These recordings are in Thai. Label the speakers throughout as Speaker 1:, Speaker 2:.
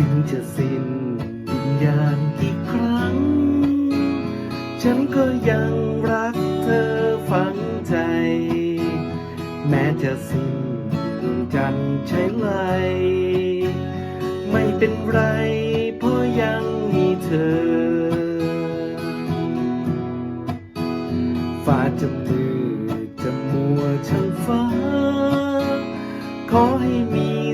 Speaker 1: ถึงจะสิ้นวิญญาณอีกครั้ง ฉันก็ยังรักเธอฝังใจ แม้จะสิ้นดวงจันทร์ใช้ไหลไม่เป็นไร เพราะยังมีเธอ ฟ้าจะมืดจะมัวช่างฟ้า ขอให้มี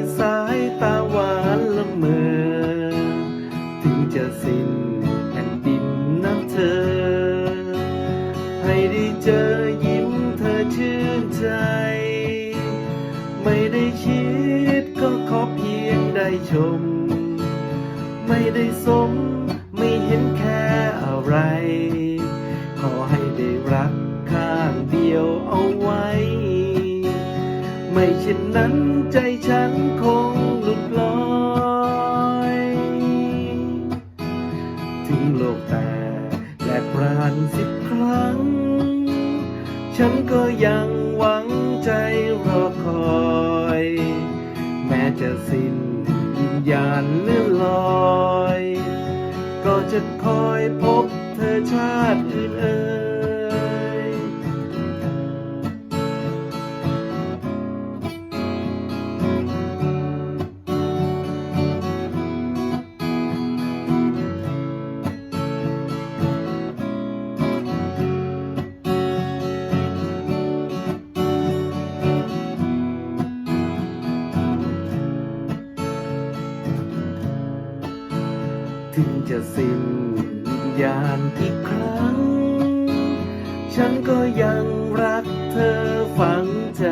Speaker 1: เจอยิ้มเธอชื่นใจ ไม่ได้ชิดก็ขอเพียงได้ชม ไม่ได้สมไม่เห็นแค่อะไร ขอให้ได้รักข้างเดียวเอาไว้ ไม่เช่นนั้นใจฉันคงหลุดลอย ถึงโลกแตกแหลกพรานสิบครั้ง ฉันก็ยังหวังใจรอคอย แม้จะสิ้นวิญญาณเลื่อนลอย ก็จะคอยพบเธอชาติอื่นเอ่ย ถึงจะสิ้นวิญญาณกี่ครั้ง ฉันก็ยังรักเธอฝังใจ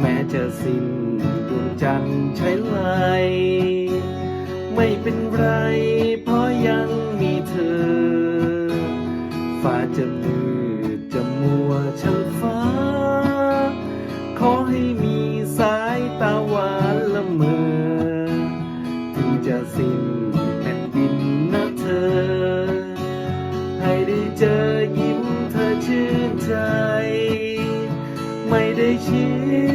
Speaker 1: แม้จะสิ้นดวงจันทร์ใช้ไหลไม่เป็นไร ไม่ได้ชิ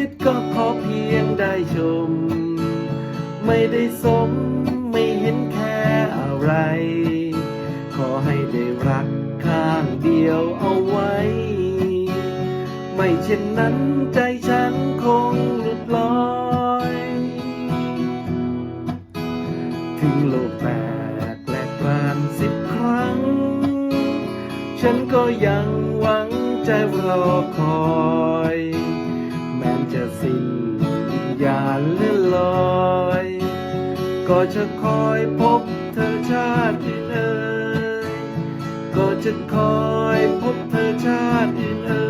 Speaker 1: ดก็ขอเพียงได้ชม ไม่ได้สมไม่เห็นแค่อะไร ขอให้ได้รักข้างเดียวเอาไว้ ไม่เช่นนั้นใจฉันคงหลุดลอย ถึงโลกแตกแหลกรานสิบครั้ง ฉันก็ยังหวัง ใจรอคอย แม้จะสิ้นวิญญานเลื่อนลอย ก็จะคอยพบเธอชาติอื่นเอ่ยก็จะคอยพบเธอชาติอื่นเอ่